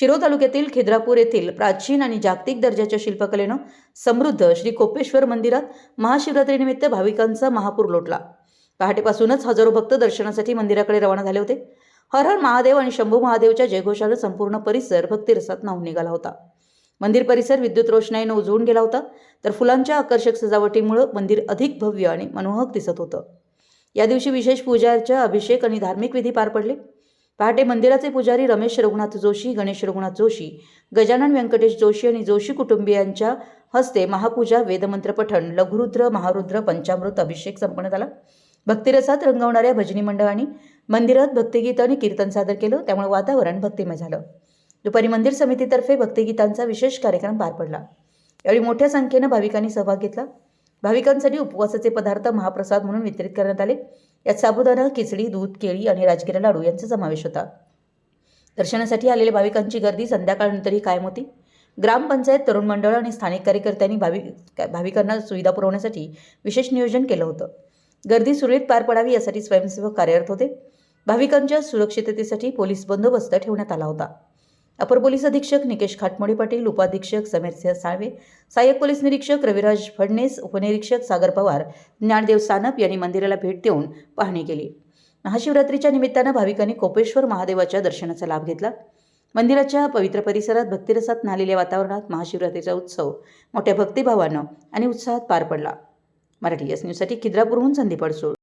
शिरो तालुक्यातील खिद्रापूर येथील प्राचीन आणि जागतिक दर्जाच्या शिल्पकलेनं समृद्ध श्री कोपेश्वर मंदिरात महाशिवरात्रीनिमित्त भाविकांचा महापूर लोटला. पहाटेपासूनच हजारो भक्त दर्शनासाठी मंदिराकडे रवाना झाले होते. हर हर महादेव आणि शंभू महादेवच्या जयघोषानं संपूर्ण परिसर भक्तिरसात न्हावून निघाला होता. मंदिर परिसर विद्युत रोषणाईनं उजळून गेला होता तर फुलांच्या आकर्षक सजावटीमुळं मंदिर अधिक भव्य आणि मनोहक दिसत होतं. या दिवशी विशेष पूजाच्या अभिषेक आणि धार्मिक विधी पार पडले. पहाटे मंदिराचे पुजारी रमेश रघुनाथ जोशी गणेश रघुनाथ जोशी गजानन व्यंकटेश जोशी आणि जोशी कुटुंबियांच्या हस्ते महापूजा वेदमंत्र पठण लघुरुद्र महारुद्र पंचामृत अभिषेक संपन्न झाला. भक्तिरसात रंगवणाऱ्या भजनी मंडळांनी मंदिरात भक्तिगीत आणि कीर्तन सादर केलं. त्यामुळे वातावरण भक्तिमय झालं. दुपारी मंदिर समितीतर्फे भक्तिगीतांचा विशेष कार्यक्रम पार पडला. यावेळी मोठ्या संख्येनं भाविकांनी सहभाग घेतला. भाविकांसाठी उपवासाचे पदार्थ महाप्रसाद म्हणून वितरित करण्यात आले. यात साबुदाणा खिचडी दूध केळी आणि राजगिरा लाडू यांचा समावेश होता. दर्शनासाठी आलेल्या भाविकांची गर्दी संध्याकाळनंतरही कायम होती. ग्रामपंचायत तरुण मंडळ आणि स्थानिक कार्यकर्त्यांनी भाविक भाविकांना सुविधा पुरवण्यासाठी विशेष नियोजन केलं होतं. गर्दी सुरळीत पार पडावी यासाठी स्वयंसेवक कार्यरत होते. भाविकांच्या सुरक्षिततेसाठी पोलीस बंदोबस्त ठेवण्यात आला होता. अपर पोलीस अधीक्षक निकेश खाटमोडे पाटील उपाधीक्षक समीरसिंह साळवे सहाय्यक पोलीस निरीक्षक रविराज फडणीस उपनिरीक्षक सागर पवार ज्ञानदेव सानप यांनी मंदिराला भेट देऊन पाहणी केली. महाशिवरात्रीच्या निमित्तानं भाविकांनी कोपेश्वर महादेवाच्या दर्शनाचा लाभ घेतला. मंदिराच्या पवित्र परिसरात भक्तिरसात नालेल्या वातावरणात महाशिवरात्रीचा उत्सव मोठ्या भक्तिभावानं आणि उत्साहात पार पडला. मराठी एस न्यूजसाठी खिद्रापूरहून संदीप अडसूळ.